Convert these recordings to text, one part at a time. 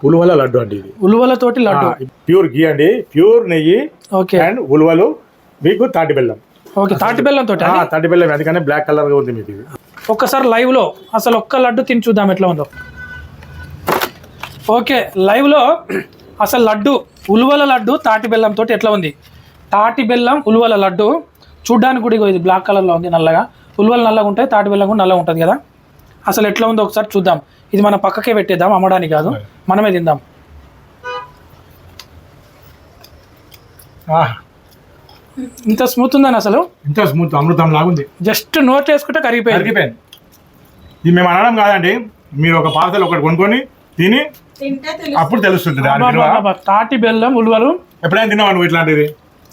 ఉలువల లడ్డు అండి ఇది. ఉలువలతోటి లడ్డు. ప్యూర్ గీ అండి. ప్యూర్ నెయ్యి ఓకే. అండ్ ఉలువలు. మీకు తాటి బెల్లం. ఓకే తాటి బెల్లంతో ఆ, తాటి బెల్లం అందుకనే బ్లాక్ కలర్గా ఉంది మీకు ఒక్కసారి లైవ్లో అసలు ఒక్క లడ్డు తిని చూద్దాం ఎట్లా ఉందో. ఓకే లైవ్లో అసలు లడ్డు ఉలువల లడ్డు తాటి బెల్లంతో ఎట్లా ఉంది? తాటి బెల్లం ఉలువల లడ్డు. చూడ్డానికి కూడా ఇది బ్లాక్ కలర్లో ఉంది నల్లగా. ఉలువలు నల్లగా ఉంటాయి తాటి బెల్లం కూడా నల్లగా ఉంటుంది కదా? అసలు ఎట్లా ఉందో ఒకసారి చూద్దాం. ఇది మన పక్కకే పెట్టేద్దాం అమ్మడానికి కాదు. మనమే తిందాం. ఆ, ఇంత స్మూత్ ఉందని అసలు? ఇంత స్మూత్ అమృతం లాగా ఉంది జస్ట్ నోట్ వేసుకుంటే కరిగిపోయింది. కరిగిపోయింది. ఇది మేము అనడం కాదండి. మీరు ఒక పార్సల్ ఒకటి కొనుక్కొని తిని అప్పుడు తెలుస్తుంది తాటి బెల్లం ఉలువలు. ఎప్పుడైనా తిన్నావా నువ్వు ఇట్లాంటిది?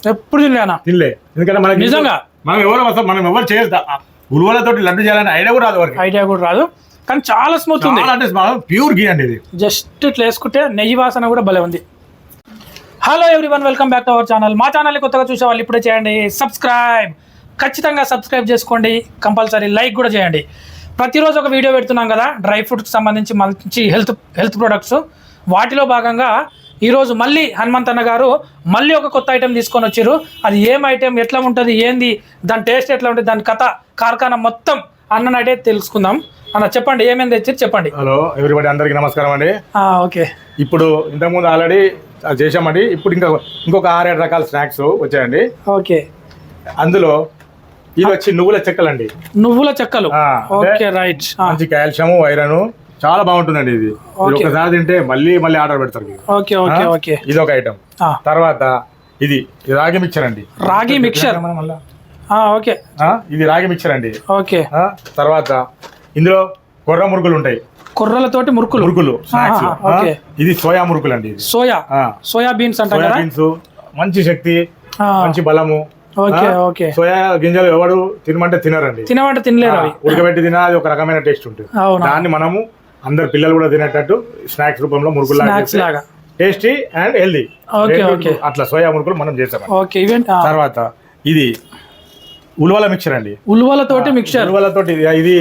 ఎప్పుడు తినలేనా తినలే. ఎందుకంటే మనకి నిజంగా? మనం ఎవరు అసలు మనం ఎవరు చేయదు ఉలువలతోటి లడ్డు చేయాలని ఐడియా కూడా రాదు వారికి ఐడియా కూడా రాదు. కానీ చాలా స్మూత్ ఉంది. అంటే ప్యూర్ గీ అండి ఇది. జస్ట్ ఇట్లా వేసుకుంటే నెయ్యి వాసన కూడా భలే ఉంది. Hello everyone welcome back to our channel మా ఛానల్ని కొత్తగా చూసే వాళ్ళు ఇప్పుడే చేయండి. సబ్స్క్రైబ్ ఖచ్చితంగా సబ్స్క్రైబ్ చేసుకోండి. కంపల్సరీ లైక్ కూడా చేయండి. ప్రతిరోజు ఒక వీడియో పెడుతున్నాం కదా డ్రై ఫ్రూట్స్కి సంబంధించి మంచి హెల్త్ హెల్త్ ప్రొడక్ట్స్ వాటిలో భాగంగా ఈరోజు మళ్ళీ హనుమంత్ అన్న గారు మళ్ళీ ఒక కొత్త ఐటెం తీసుకొని వచ్చారు అది ఏం ఐటెం ఎట్లా ఉంటుంది ఏంది దాని టేస్ట్ ఎట్లా ఉంటుంది దాని కథ కార్ఖానా మొత్తం అన్ననైతే తెలుసుకుందాం. అన్న చెప్పండి ఏమేమి తెచ్చారు చెప్పండి. హలో ఎవ్రీబడి అందరికి నమస్కారం అండి. ఓకే. ఇప్పుడు ఇంతకుముందు ఆల్రెడీ చేసామండి ఇప్పుడు ఇంకా ఇంకొక ఆరేడు రకాల స్నాక్స్ వచ్చాయండి. ఓకే. అందులో ఇది వచ్చి నువ్వుల చెక్కలండి. నువ్వుల చెక్కలు. ఓకే రైట్ మంచి కాల్షియం ఐరన్ చాలా బాగుంటుందండి ఇది. ఒకసారి తింటే మళ్ళీ మళ్ళీ ఆర్డర్ పెడతారు. Okay okay? ఓకే. ఇది ఒక ఐటమ్ తర్వాత ఇది రాగి మిక్చర్ అండి. రాగి మిక్చర్. ఓకే. ఇది రాగి మిక్చర్ అండి. ఓకే. తర్వాత ఇందులో కొర్ర మురుకులు ఉంటాయి. కుర్రలతోటి మురుకులు. మురుకులు. ఇది సోయా మురుకులు అండి సోయా. ఆ, సోయా బీన్స్ అంటాం సోయా బీన్స్ మంచి శక్తి మంచి బలము. ఓకే? ఓకే. సోయా గింజలు ఎవడు తినమంటే తినరండి. తినమంటే తినలేరు ఉడకబెట్టి తినా అది ఒక రకమైన టేస్ట్ ఉంటుంది. దాన్ని మనము అందరు పిల్లలు కూడా తినేటట్టు స్నాక్స్ రూపంలో మురుకులు స్నాక్స్ లాగా. Tasty and healthy. Okay, okay. అట్లా సోయా మురుకులు మనం ఈవెంట్ తర్వాత ఇది ఉలవల మిక్చర్ అండి. ఉలువలతోటి మిక్చర్. ఉలవలతోటి ఇది.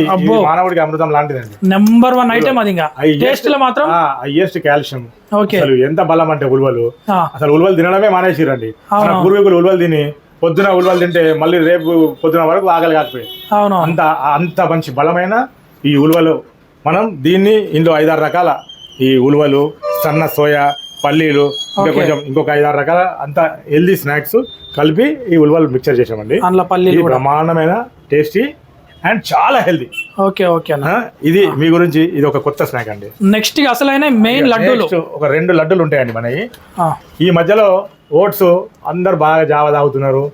మానవుడికి అమృతం లాంటిదండి. నెంబర్ వన్ ఐటమ్ అది ఇంకా. టేస్ట్లో మాత్రం? Highest calcium okay. అసలు ఎంత బలం అంటే ఉలవలు. అసలు ఉలవలు తినడమే మానేసిరండి మన. పూర్వీకులు ఉలవలు తిని పొద్దున ఉలవలు తింటే మళ్ళీ రేపు పొద్దున వరకు ఆకలి కాకపోయి అవును. అంత అంత మంచి బలమైన ఈ ఉలువలు మనం దీన్ని ఇందులో ఐదారు రకాల ఈ ఉలువలు సన్న సోయా పల్లీలు ఇంకా. కొంచెం ఇంకొక ఐదారు రకాల అంత హెల్దీ స్నాక్స్ కలిపి ఈ ఉలువలు మిక్చర్ చేసామండి అందులో పల్లీలు బ్రహ్మాండమైన టేస్టీ అండ్ చాలా హెల్దీ. ఓకే ఓకే అన్న. ఇది మీ గురించి ఇది ఒక కొత్త స్నాక్ అండి. నెక్స్ట్ అసలైన మెయిన్ లడ్డూలు. ఒక రెండు లడ్డూలు ఉంటాయండి మనవి. ఆ, ఈ మధ్యలో ఓట్స్ అందరు బాగా జావ తాగుతున్నారు.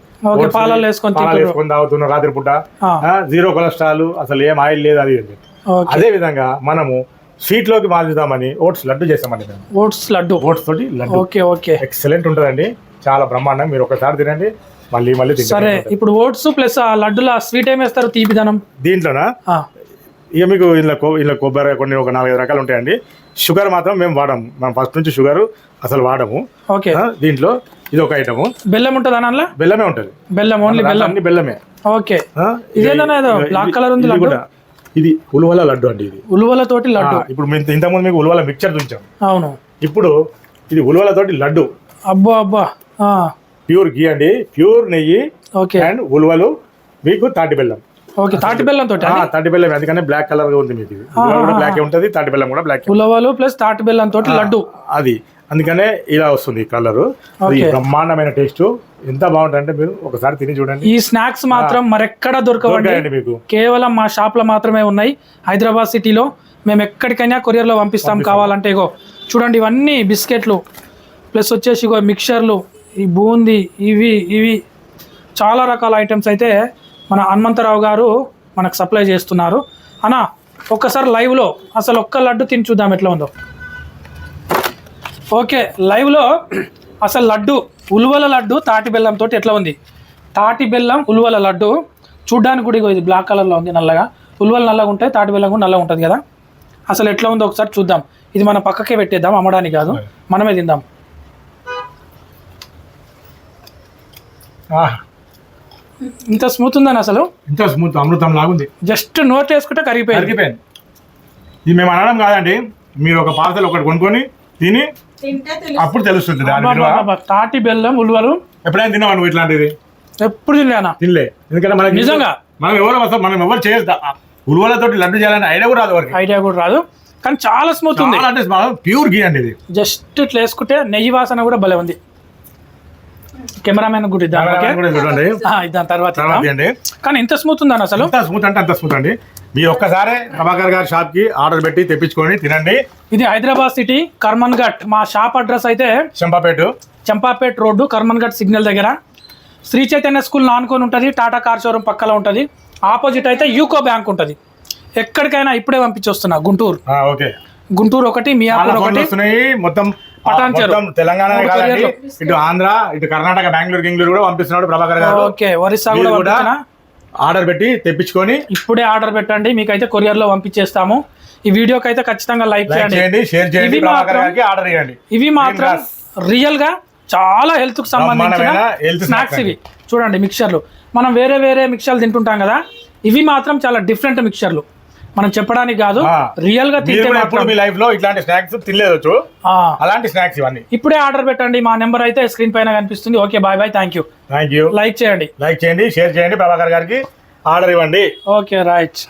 పాలల్లో వేసుకొని తాగుతున్నారు రాత్రిపూట జీరో కొలెస్ట్రాల్ అసలు ఏం ఆయిల్ లేదు అది. ఓకే అదే విధంగా మనము స్వీట్లోకి మార్చుదామని ఓట్స్ లడ్డు చేస్తామండి మేము. ఓట్స్ లడ్డు. ఓట్స్ తోటి లడ్డు. Okay okay. ఎక్సలెంట్ ఉంటుందండి. చాలా బ్రహ్మాండం. మీరు ఒకసారి తినండి మళ్ళీ మళ్ళీ తింటారు సరే ఇప్పుడు ఓట్స్ ప్లస్ ఆ లడ్డుల స్వీట్ ఏం వేస్తారు? తీపిదనం దీంట్లోనా? ఆ, ఇక మీకు ఇందులో కొ- ఇందులో కొబ్బరి కొన్ని ఒక నాలుగైదు రకాలు ఉంటాయండి. షుగర్ మాత్రం మేము వాడము. మనం ఫస్ట్ నుంచి షుగర్ అసలు వాడము. ఓకే. ఆ, దీంట్లో ఇది ఒక ఐటము. బెల్లం ఉంటుంది అందులో బెల్లమే ఉంటుంది. బెల్లం ఓన్లీ బెల్లం. అన్ని బెల్లమే. ఓకే. ఆ, ఇదేందన్నా ఏదో? ఇది- black ఇది- colour ఉంది ఇది లడ్డు? కూడా ఇది ఉలువల లడ్డు అండి ఇది. ఉలువలతోటి లడ్డు. ఇప్పుడు మేము ఇంతకుముందు మీకు ఉలువల మిక్చర్ చూపించాం అవును. ఇప్పుడు ఇది ఉలువలతోటి లడ్డు. అబ్బో అబ్బా. ప్యూర్ గీ అండి. ప్యూర్ నెయ్యి ఓకే. అండ్ ఉలువలు. మీకు తాటి బెల్లం. ఓకే తాటి బెల్లం తోటి తాటి బెల్లం ఎందుకంటే బ్లాక్ కలర్గా ఉంది మీకు కూడా బ్లాక్ ఉంటుంది తాటి బెల్లం కూడా బ్లాక్ ఉలవలు ప్లస్ తాటి బెల్లం తోటి లడ్డు. అది. అందుకనే ఇలా వస్తుంది కలర్ అది. బ్రహ్మాండమైన టేస్ట్ ఎంత బాగుంటుందంటే మీరు ఒకసారి తిని చూడండి. ఈ స్నాక్స్ మాత్రం మరెక్కడ దొరకవండి. మీకు. కేవలం మా షాప్లో మాత్రమే ఉన్నాయి. హైదరాబాద్ సిటీలో మేము ఎక్కడికైనా కొరియర్లో పంపిస్తాం. కావాలంటే ఇగో. చూడండి ఇవన్నీ బిస్కెట్లు. ప్లస్ వచ్చేసి ఇగో మిక్చర్లు ఈ బూందీ ఇవి ఇవి. చాలా రకాల ఐటమ్స్ అయితే మన హనుమంతరావు గారు మనకు సప్లై చేస్తున్నారు. అన్న ఒక్కసారి లైవ్లో అసలు ఒక్క లడ్డు తిని చూద్దాం ఎట్లా ఉందో. ఓకే లైవ్లో అసలు లడ్డు ఉలువల లడ్డు తాటి బెల్లంతో ఎట్లా ఉంది? తాటి బెల్లం ఉలువల లడ్డు చూడ్డానికి కూడా ఇది బ్లాక్ కలర్లో ఉంది నల్లగా. ఉలువలు నల్లగా ఉంటాయి తాటి బెల్లం కూడా నల్లగా ఉంటుంది కదా? అసలు ఎట్లా ఉందో ఒకసారి చూద్దాం. ఇది మన పక్కకే పెట్టేద్దాం అమ్మడానికి కాదు. మనమే తిందాం. ఇంత స్మూత్ ఉందని అసలు? ఇంత స్మూత్ అమృతం లాగా ఉంది. జస్ట్ నోట్ వేసుకుంటే కరిగిపోయింది. కరిగిపోయింది. ఇది మేము అనడం కాదండి. మీరు ఒక పార్సల్ ఒకటి కొనుక్కొని తిని అప్పుడు తెలుస్తుంది దాని విలువ. తాటి బెల్లం ఉలువలు ఎప్పుడైనా తిన్నావా నువ్వు ఇట్లాంటిది ఎప్పుడు తినలేనా? తినలే. ఎందుకంటే మనకి నిజంగా? మనం ఎవరు అసలు మనం ఎవరు చేస్తా ఉలువలతో లడ్డు చేయాలని ఐడియా కూడా రాదు వరకు ఐడియా కూడా రాదు. కానీ చాలా స్మూత్ ఉంది. అంటే ప్యూర్ గీ అండి ఇది. జస్ట్ ఇట్లా వేసుకుంటే నెయ్యి వాసన కూడా భలే ఉంది. కెమెరామెన్ కూడా ఇద్దాం ఓకే? కూడా చూడండి. ఆ, ఇద్దాం తర్వాత కానీ ఇంత స్మూత్ ఉందని అసలు? ఎంత స్మూత్ అంటే అంత స్మూత్ అండి. మీరు ఒక్కసారి ప్రభాకర్ గారి షాప్కి ఆర్డర్ పెట్టి తెప్పించుకొని తినండి. ఇది హైదరాబాద్ సిటీ కర్మన్ ఘట్ మా షాప్ అడ్రస్ అయితే చెంపాపేట. చంపాపేట్ రోడ్డు కర్మన్ ఘట్ సిగ్నల్ దగ్గర. శ్రీ చైతన్య స్కూల్ నానుకొని ఉంటుంది టాటా కార్ షోరూమ్ పక్కన ఉంటుంది. ఆపోజిట్ అయితే యూకో బ్యాంక్ ఉంటుంది. ఎక్కడికైనా ఇప్పుడే పంపించొస్తున్నా గుంటూరు. ఓకే. గుంటూరు ఒకటి మియాపూర్ ఫోన్లు ఒకటి మొత్తం తెలంగాణ. ఇటు ఆంధ్ర ఇటు కర్ణాటక బెంగళూరు గింగళూరు కూడా పంపిస్తున్నాడు ప్రభాకర్ గారు. ఓకే ఒరిస్సా కూడా ఆర్డర్ పెట్టి తెప్పించుకొని ఇప్పుడే ఆర్డర్ పెట్టండి మీకైతే కొరియర్లో పంపించేస్తాము. ఈ వీడియోకి అయితే ఖచ్చితంగా లైక్ చేయండి. షేర్ చేయండి ఆర్డర్ చేయండి ఇవి మాత్రం. రియల్గా చాలా హెల్త్కు సంబంధించిన స్నాక్స్ ఇవి. చూడండి మిక్చర్లు మనం వేరే వేరే మిక్చర్లు తింటుంటాం కదా ఇవి మాత్రం చాలా డిఫరెంట్ మిక్చర్లు మనం చెప్పడానికి కాదు. రియల్గా తింటే మీ లైఫ్లో ఇట్లాంటి స్నాక్స్ తినలేదు. అలాంటి స్నాక్స్ ఇవన్నీ. ఇప్పుడే ఆర్డర్ పెట్టండి మా నెంబర్ అయితే స్క్రీన్ పైన కనిపిస్తుంది. Okay bye bye thank you thank you like చేయండి. లైక్ చేయండి షేర్ చేయండి ప్రభాకర్ గారికి ఆర్డర్ ఇవ్వండి. Okay right